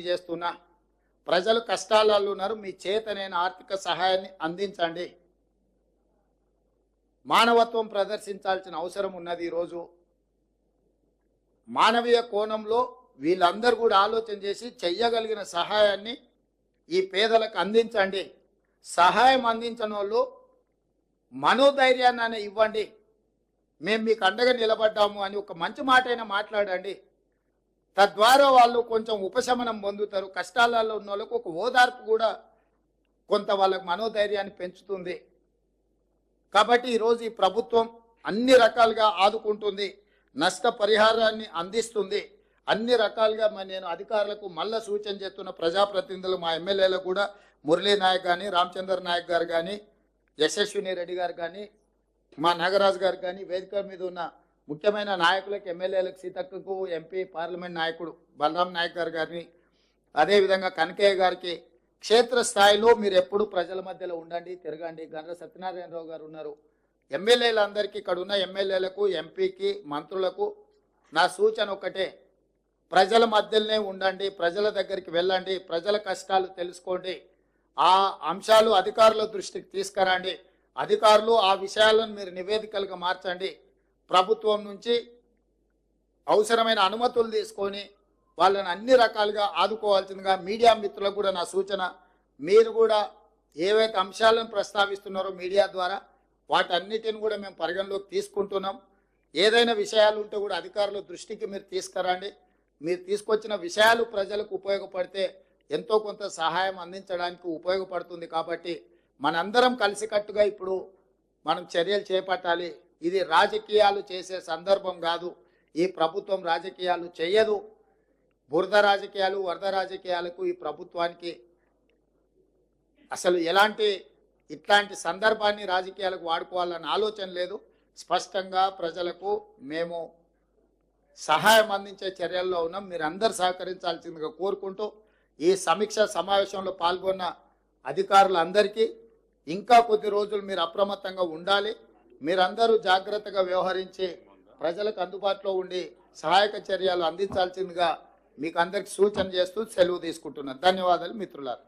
చేస్తున్నా. ప్రజలు కష్టాలలో ఉన్నారు మీ చేతనైన ఆర్థిక సహాయాన్ని అందించండి. మానవత్వం ప్రదర్శించాల్సిన అవసరం ఉన్నది ఈరోజు. మానవీయ కోణంలో వీళ్ళందరూ కూడా ఆలోచన చేసి చెయ్యగలిగిన సహాయాన్ని ఈ పేదలకు అందించండి. సహాయం అందించిన వాళ్ళు మనోధైర్యాన్ని ఇవ్వండి. మేము మీకు అండగా నిలబడ్డాము అని ఒక మంచి మాట అయినా మాట్లాడండి. తద్వారా వాళ్ళు కొంచెం ఉపశమనం పొందుతారు. కష్టాలలో ఉన్న వాళ్ళకు ఒక ఓదార్పు కూడా కొంత వాళ్ళకు మనోధైర్యాన్ని పెంచుతుంది. కాబట్టి ఈరోజు ఈ ప్రభుత్వం అన్ని రకాలుగా ఆదుకుంటుంది. నష్ట పరిహారాన్ని అందిస్తుంది. అన్ని రకాలుగా మరి నేను అధికారులకు మళ్ళా సూచన చేస్తున్న ప్రజాప్రతినిధులు మా ఎమ్మెల్యేలకు కూడా మురళీ నాయక్ కానీ రామచంద్ర నాయక్ గారు కానీ యశస్విని రెడ్డి గారు కానీ మా నాగరాజు గారు కానీ వేదిక మీద ఉన్న ముఖ్యమైన నాయకులకు ఎమ్మెల్యేలకు సీతక్కకు ఎంపీ పార్లమెంట్ నాయకుడు బలరాం నాయక్ గారు గారిని అదేవిధంగా కనకయ్య గారికి క్షేత్రస్థాయిలో మీరు ఎప్పుడు ప్రజల మధ్యలో ఉండండి తిరగండి. గండ్ర సత్యనారాయణరావు గారు ఉన్నారు. ఎమ్మెల్యేలందరికీ ఇక్కడ ఉన్న ఎమ్మెల్యేలకు ఎంపీకి మంత్రులకు నా సూచన ఒకటే ప్రజల మధ్యలోనే ఉండండి ప్రజల దగ్గరికి వెళ్ళండి ప్రజల కష్టాలు తెలుసుకోండి. ఆ అంశాలు అధికారుల దృష్టికి తీసుకురండి. అధికారులు ఆ విషయాలను మీరు నివేదికలుగా మార్చండి. ప్రభుత్వం నుంచి అవసరమైన అనుమతులు తీసుకొని వాళ్ళని అన్ని రకాలుగా ఆదుకోవాల్సిందిగా మీడియా మిత్రులకు కూడా నా సూచన. మీరు కూడా ఏవైతే అంశాలను ప్రస్తావిస్తున్నారో మీడియా ద్వారా వాటన్నిటిని కూడా మేము పరిగణలోకి తీసుకుంటున్నాం. ఏదైనా విషయాలు ఉంటే కూడా అధికారుల దృష్టికి మీరు తీసుకురండి. మీరు తీసుకొచ్చిన విషయాలు ప్రజలకు ఉపయోగపడితే ఎంతో కొంత సహాయం అందించడానికి ఉపయోగపడుతుంది కాబట్టి మనందరం కలిసికట్టుగా ఇప్పుడు మనం చర్యలు చేపట్టాలి. ఇది రాజకీయాలు చేసే సందర్భం కాదు. ఈ ప్రభుత్వం రాజకీయాలు చేయదు. బురద రాజకీయాలు వరద రాజకీయాలకు ఈ ప్రభుత్వానికి అసలు ఎలాంటి ఇట్లాంటి సందర్భాన్ని రాజకీయాలకు వాడుకోవాలన్న ఆలోచన లేదు. స్పష్టంగా ప్రజలకు మేము సహాయం అందించే చర్యల్లో ఉన్నాం. మీరందరూ సహకరించాల్సిందిగా కోరుకుంటూ ఈ సమీక్ష సమావేశంలో పాల్గొన్న అధికారులందరికీ ఇంకా కొద్ది రోజులు మీరు అప్రమత్తంగా ఉండాలి. మీరందరూ జాగ్రత్తగా వ్యవహరించి ప్రజలకు అందుబాటులో ఉండి సహాయక చర్యలు అందించాల్సిందిగా మీకు అందరికి సూచన చేస్తూ సెలవు తీసుకుంటున్నాను. ధన్యవాదాలు మిత్రులారు.